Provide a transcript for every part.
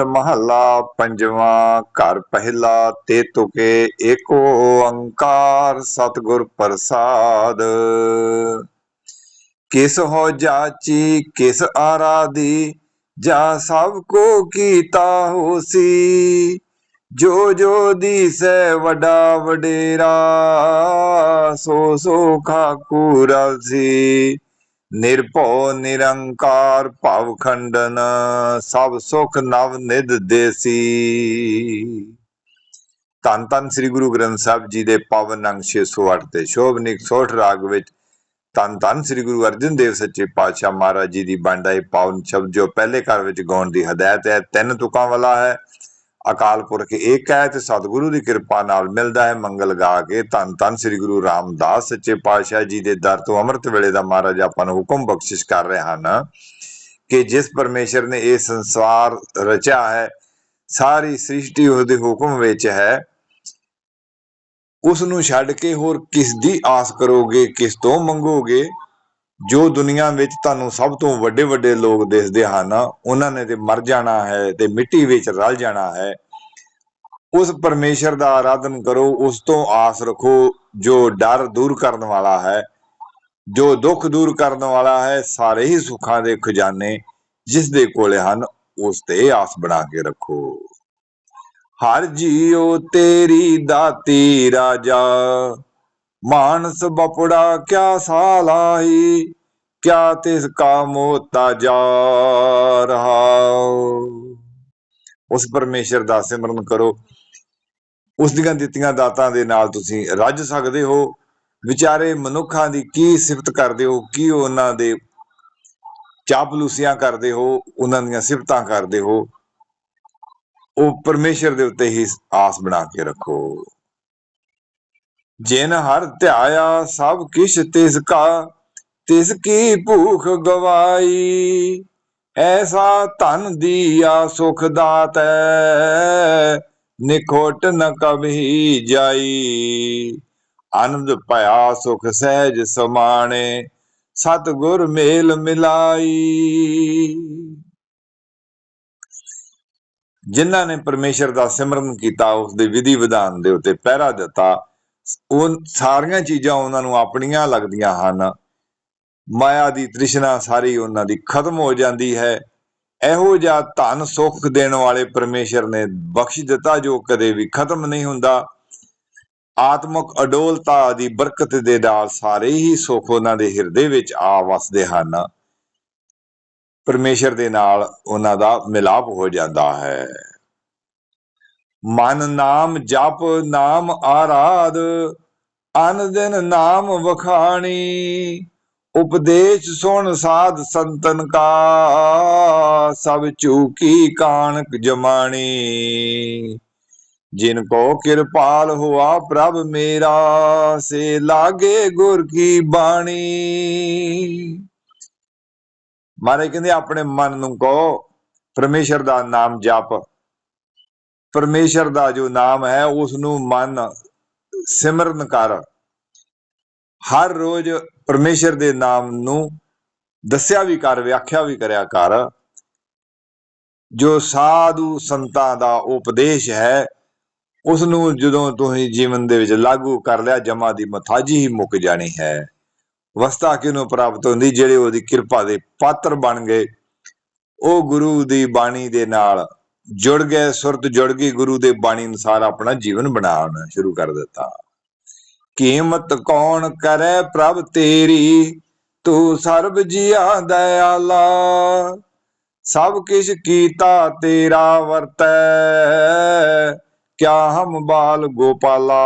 ਮਹੱਲਾ ਪੰਜਵਾਂ, ਘਰ ਪਹਿਲਾ, ਤੇ ਤੁਕੇ ਏਕੋ ਓੰਕਾਰ ਸਤਿਗੁਰ ਪ੍ਰਸਾਦ। ਕਿਸ ਹੋ ਜਾਚੀ, ਕਿਸ ਆਰਾਧੀ, ਜਾ ਸਭ ਕੋ ਕੀਤਾ ਹੋਸੀ? ਜੋ ਜੋ ਦੀਸੈ ਵਡਾ ਵਡੇਰਾ, ਸੋ ਸੋ ਖਾਕੂ ਰਲਸੀ। ਨਿਰਭਉ ਨਿਰੰਕਾਰ ਭਵ ਖੰਡਨ, ਸਭ ਸੁਖ ਨਵ ਨਿਧ ਦੇਸੀ। ਧੰਨ ਧੰਨ ਸ੍ਰੀ ਗੁਰੂ ਗ੍ਰੰਥ ਸਾਹਿਬ ਜੀ ਦੇ ਪਾਵਨ ਅੰਗ 608 ਤੇ ਸ਼ੋਭਨਿਕ ਸੋਠ ਰਾਗ ਵਿੱਚ ਧੰਨ ਧੰਨ ਸ੍ਰੀ ਗੁਰੂ ਅਰਜਨ ਦੇਵ ਸੱਚੇ ਪਾਤਸ਼ਾਹ ਮਹਾਰਾਜ ਜੀ ਦੀ ਬਾਣੀ ਪਾਵਨ ਸ਼ਬਦ ਜੋ ਪਹਿਲੇ ਘਰ ਵਿੱਚ ਗਾਉਣ ਦੀ ਹਦਾਇਤ ਹੈ, ਤਿੰਨ ਤੁਕਾਂ ਵਾਲਾ ਹੈ। ਅਕਾਲ ਪੁਰਖ ਏਕ ਹੈ ਤੇ ਸਤਿਗੁਰੂ ਦੀ ਕਿਰਪਾ ਨਾਲ ਮਿਲਦਾ ਹੈ, ਮੰਗਲ ਗਾ ਕੇ ਧੰਨ ਧੰਨ ਸ੍ਰੀ ਗੁਰੂ ਰਾਮਦਾਸ ਸੱਚੇ ਪਾਤਸ਼ਾਹ ਜੀ ਦੇ ਦਰ ਤੋਂ ਅੰਮ੍ਰਿਤ ਵੇਲੇ ਦਾ ਮਹਾਰਾਜ ਆਪਾਂ ਨੂੰ ਹੁਕਮ ਬਖਸ਼ਿਸ਼ ਕਰ ਰਹੇ ਹਨ ਕਿ ਜਿਸ ਪਰਮੇਸ਼ਰ ਨੇ ਇਹ ਸੰਸਾਰ ਰਚਿਆ ਹੈ, ਸਾਰੀ ਸ੍ਰਿਸ਼ਟੀ ਉਹਦੇ ਹੁਕਮ ਵਿੱਚ ਹੈ। ਉਸ ਨੂੰ ਛੱਡ ਕੇ ਹੋਰ ਕਿਸ ਦੀ ਆਸ ਕਰੋਗੇ, ਕਿਸ ਤੋਂ ਮੰਗੋਗੇ? ਜੋ ਦੁਨੀਆ ਵਿੱਚ ਤੁਹਾਨੂੰ ਸਭ ਤੋਂ ਵੱਡੇ ਵੱਡੇ ਲੋਕ ਦਿਸਦੇ ਹਨ, ਉਹਨਾਂ ਨੇ ਤੇ ਮਰ ਜਾਣਾ ਹੈ ਤੇ ਮਿੱਟੀ ਵਿੱਚ ਰਲ ਜਾਣਾ ਹੈ। ਉਸ ਪਰਮੇਸ਼ਰ ਦਾ ਆਰਾਧਨ ਕਰੋ, ਉਸ ਤੋਂ ਆਸ ਰੱਖੋ, ਜੋ ਡਰ ਦੂਰ ਕਰਨ ਵਾਲਾ ਹੈ, ਜੋ ਦੁੱਖ ਦੂਰ ਕਰਨ ਵਾਲਾ ਹੈ, ਸਾਰੇ ਹੀ ਸੁੱਖਾਂ ਦੇ ਖਜ਼ਾਨੇ ਜਿਸ ਦੇ ਕੋਲੇ ਹਨ, ਉਸ ਤੇ ਆਸ ਬਣਾ ਕੇ ਰੱਖੋ। ਹਰ ਜੀਉ ਤੇਰੀ ਦਾਤੀ ਰਾਜਾ, ਮਾਨਸ ਬਪੜਾ ਕਿਆ ਸਾਲਾਈ ਕਿਆ ਤਿਸ ਕਾ ਮੋਤਾ ਜਾ ਰਹਾ। ਉਸ ਪਰਮੇਸ਼ਰ ਦਾ ਸਿਮਰਨ ਕਰੋ ਉਸ ਦੀਆਂ ਦਿੱਤੀਆਂ ਦਾਤਾਂ ਦੇ ਨਾਲ ਤੁਸੀਂ ਰੱਜ ਸਕਦੇ ਹੋ। ਵਿਚਾਰੇ ਮਨੁੱਖਾਂ ਦੀ ਕੀ ਸਿਫਤ ਕਰਦੇ ਹੋ, ਕੀ ਉਹਨਾਂ ਦੇ ਚਾਪਲੂਸੀਆਂ ਕਰਦੇ ਹੋ, ਉਹਨਾਂ ਦੀਆਂ ਸਿਫਤਾਂ ਕਰਦੇ ਹੋ, ਉਹ ਪਰਮੇਸ਼ਰ ਦੇ ਉੱਤੇ ਹੀ ਆਸ ਬਣਾ ਕੇ ਰੱਖੋ। ਜਿਨ ਹਰ ਧਿਆਇਆ ਸਭ ਕਿਛ ਤਿਸ ਕਾ ਤਿਸ ਕੀ ਭੂਖ ਗਵਾਈ, ਐਸਾ ਧਨ ਦੀਆ ਸੁਖ ਦਾਤੈ। ਨਿਖੋਟ ਨ ਕਬਹੀ ਜਾਈ। ਆਨੰਦ ਭਇਆ ਸੁਖ ਸਹਿਜ ਸਮਾਣੇ, ਸਤਗੁਰ ਮੇਲ ਮਿਲਾਈ। ਜਿਨ੍ਹਾਂ ਨੇ ਪਰਮੇਸ਼ਰ ਦਾ ਸਿਮਰਨ ਕੀਤਾ, ਉਸ ਦੇ ਵਿਧੀ ਵਿਧਾਨ ਦੇ ਉੱਤੇ ਪਹਿਰਾ ਦਿੱਤਾ, ਉਹ ਸਾਰੀਆਂ ਚੀਜ਼ਾਂ ਉਹਨਾਂ ਨੂੰ ਆਪਣੀਆਂ ਲੱਗਦੀਆਂ ਹਨ। ਮਾਇਆ ਦੀ ਤ੍ਰਿਸ਼ਨਾ ਸਾਰੀ ਉਹਨਾਂ ਦੀ ਖਤਮ ਹੋ ਜਾਂਦੀ ਹੈ। ਇਹੋ ਜਿਹਾ ਧਨ ਸੁੱਖ ਦੇਣ ਵਾਲੇ ਪਰਮੇਸ਼ਰ ਨੇ ਬਖਸ਼ ਦਿੱਤਾ ਜੋ ਕਦੇ ਵੀ ਖਤਮ ਨਹੀਂ ਹੁੰਦਾ। ਆਤਮਿਕ ਅਡੋਲਤਾ ਦੀ ਬਰਕਤ ਦੇ ਨਾਲ ਸਾਰੇ ਹੀ ਸੁੱਖ ਉਹਨਾਂ ਦੇ ਹਿਰਦੇ ਵਿੱਚ ਆ ਵਸਦੇ ਹਨ। ਪਰਮੇਸ਼ਰ ਦੇ ਨਾਲ ਉਹਨਾਂ ਦਾ ਮਿਲਾਪ ਹੋ ਜਾਂਦਾ ਹੈ। ਮਨ ਨਾਮ ਜਪ, ਨਾਮ ਆਰਾਧ, ਅਨ ਦਿਨ ਨਾਮ ਵਖਾਣੀ। ਉਪਦੇਸ਼ ਸੁਣ ਸਾਧ ਸੰਤਨ ਕਾ, ਸਭ ਚੂਕੀ ਕਾਣਕ ਜਮਾਣੀ। ਜਿਨ ਕੋ ਕਿਰਪਾਲ ਹੁਆ ਪ੍ਰਭ ਮੇਰਾ, ਸੇ ਲਾਗੇ ਗੁਰ ਕੀ ਬਾਣੀ। ਮਾਰੇ ਕਹਿੰਦੇ, ਆਪਣੇ ਮਨ ਨੂੰ ਕਹੋ, ਪਰਮੇਸ਼ਰ ਦਾ ਨਾਮ ਜਪ। ਪਰਮੇਸ਼ਰ ਦਾ ਜੋ ਨਾਮ ਹੈ ਉਸ ਨੂੰ ਮਨ ਸਿਮਰਨ ਕਰ। ਹਰ ਰੋਜ਼ ਪਰਮੇਸ਼ਰ ਦੇ ਨਾਮ ਨੂੰ ਦੱਸਿਆ ਵੀ ਕਰ, ਵਿਆਖਿਆ ਵੀ ਕਰਿਆ ਕਰ। ਜੋ ਸਾਧੂ ਸੰਤਾਂ ਦਾ ਉਪਦੇਸ਼ ਹੈ ਉਸ ਨੂੰ ਜਦੋਂ ਤੁਸੀਂ ਜੀਵਨ ਦੇ ਵਿੱਚ ਲਾਗੂ ਕਰ ਲਿਆ, ਜਮਾ ਦੀ ਮਥਾਜੀ ਹੀ ਮੁੱਕ ਜਾਣੀ ਹੈ। ਵਸਤਾ ਕਿਨੂੰ ਪ੍ਰਾਪਤ ਹੁੰਦੀ? ਜਿਹੜੇ ਉਹਦੀ ਕਿਰਪਾ ਦੇ ਪਾਤਰ ਬਣ ਗਏ, ਉਹ ਗੁਰੂ ਦੀ ਬਾਣੀ ਦੇ ਨਾਲ ਜੁੜ ਗਏ, ਸੁਰਤ ਜੁੜ ਗਈ, ਗੁਰੂ ਦੇ ਬਾਣੀ ਅਨੁਸਾਰ ਆਪਣਾ ਜੀਵਨ ਬਣਾਉਣਾ ਸ਼ੁਰੂ ਕਰ ਦਿੱਤਾ। ਕੀਮਤ ਕੌਣ ਕਰੇ ਪ੍ਰਭ ਤੇਰੀ? ਤੂੰ ਸਰਬ ਜੀਆਂ ਦਇਆਲਾ, ਸਭ ਕਿਛ ਕੀਤਾ ਤੇਰਾ ਵਰਤੈ। ਕਿਆ ਹਮ ਬਾਲ ਗੋਪਾਲਾ,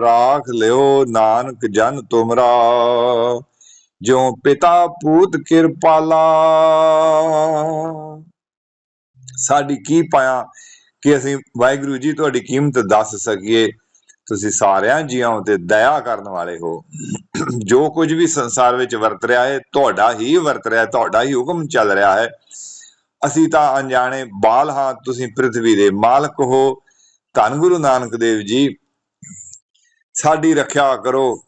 ਰਾਖ ਲਿਓ ਨਾਨਕ ਜਨ ਤੁਮਰਾ। ਜੋ ਪਿਤਾ ਪੂਤ ਕਿਰਪਾਲਾ। ਸਾਡੀ ਕੀ ਪਾਇਆ ਕਿ ਅਸੀਂ ਵਾਹਿਗੁਰੂ ਜੀ, ਤੁਹਾਡੀ ਕੀਮਤ ਦੱਸ ਸਕੀਏ। ਤੁਸੀਂ ਸਾਰਿਆਂ ਜੀਆਂ ਉਤੇ ਦਇਆ ਕਰਨ ਵਾਲੇ ਹੋ। ਜੋ ਕੁਝ ਵੀ ਸੰਸਾਰ ਵਿੱਚ ਵਰਤ ਰਿਹਾ ਹੈ, ਤੁਹਾਡਾ ਹੀ ਵਰਤ ਰਿਹਾ ਤੁਹਾਡਾ ਹੀ ਹੁਕਮ ਚੱਲ ਰਿਹਾ ਹੈ। ਅਸੀਂ ਤਾਂ ਅਣਜਾਣੇ ਬਾਲ ਹਾਂ, ਤੁਸੀਂ ਪ੍ਰithvi ਦੇ ਮਾਲਕ ਹੋ। ਧੰਨ ਗੁਰੂ ਨਾਨਕ ਦੇਵ ਜੀ, ਸਾਡੀ ਰੱਖਿਆ ਕਰੋ।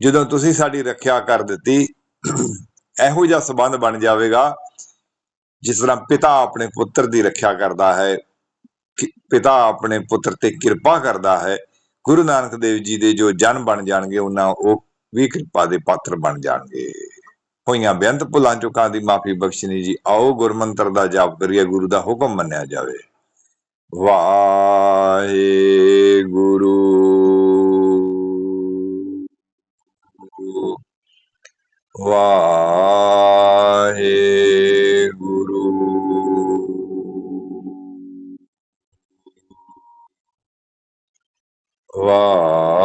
ਜਦੋਂ ਤੁਸੀਂ ਸਾਡੀ ਰੱਖਿਆ ਕਰ ਦਿੱਤੀ, ਇਹੋ ਜਿਹਾ ਸਬੰਧ ਬਣ ਜਾਵੇਗਾ, ਜਿਸ ਤਰ੍ਹਾਂ ਪਿਤਾ ਆਪਣੇ ਪੁੱਤਰ ਦੀ ਰੱਖਿਆ ਕਰਦਾ ਹੈ, ਕਿ ਪਿਤਾ ਆਪਣੇ ਪੁੱਤਰ ਤੇ ਕਿਰਪਾ ਕਰਦਾ ਹੈ। ਗੁਰੂ ਨਾਨਕ ਦੇਵ ਜੀ ਦੇ ਜੋ ਜਨ ਬਣ ਜਾਣਗੇ, ਉਹਨਾਂ ਉਹ ਵੀ ਕਿਰਪਾ ਦੇ ਪਾਤਰ ਬਣ ਜਾਣਗੇ। ਹੋਈਆਂ ਬੇਅੰਤ ਭੁੱਲਾਂ ਚੁੱਕਾਂ ਦੀ ਮਾਫੀ ਬਖਸ਼ਣੀ ਜੀ, ਆਓ ਗੁਰਮੰਤਰ ਦਾ ਜਾਪ ਕਰੀਏ, ਗੁਰੂ ਦਾ ਹੁਕਮ ਮੰਨਿਆ ਜਾਵੇ। ਵਾਹਿਗੁਰੂ। ਵਾਹਿਗੁਰੂ। 哇。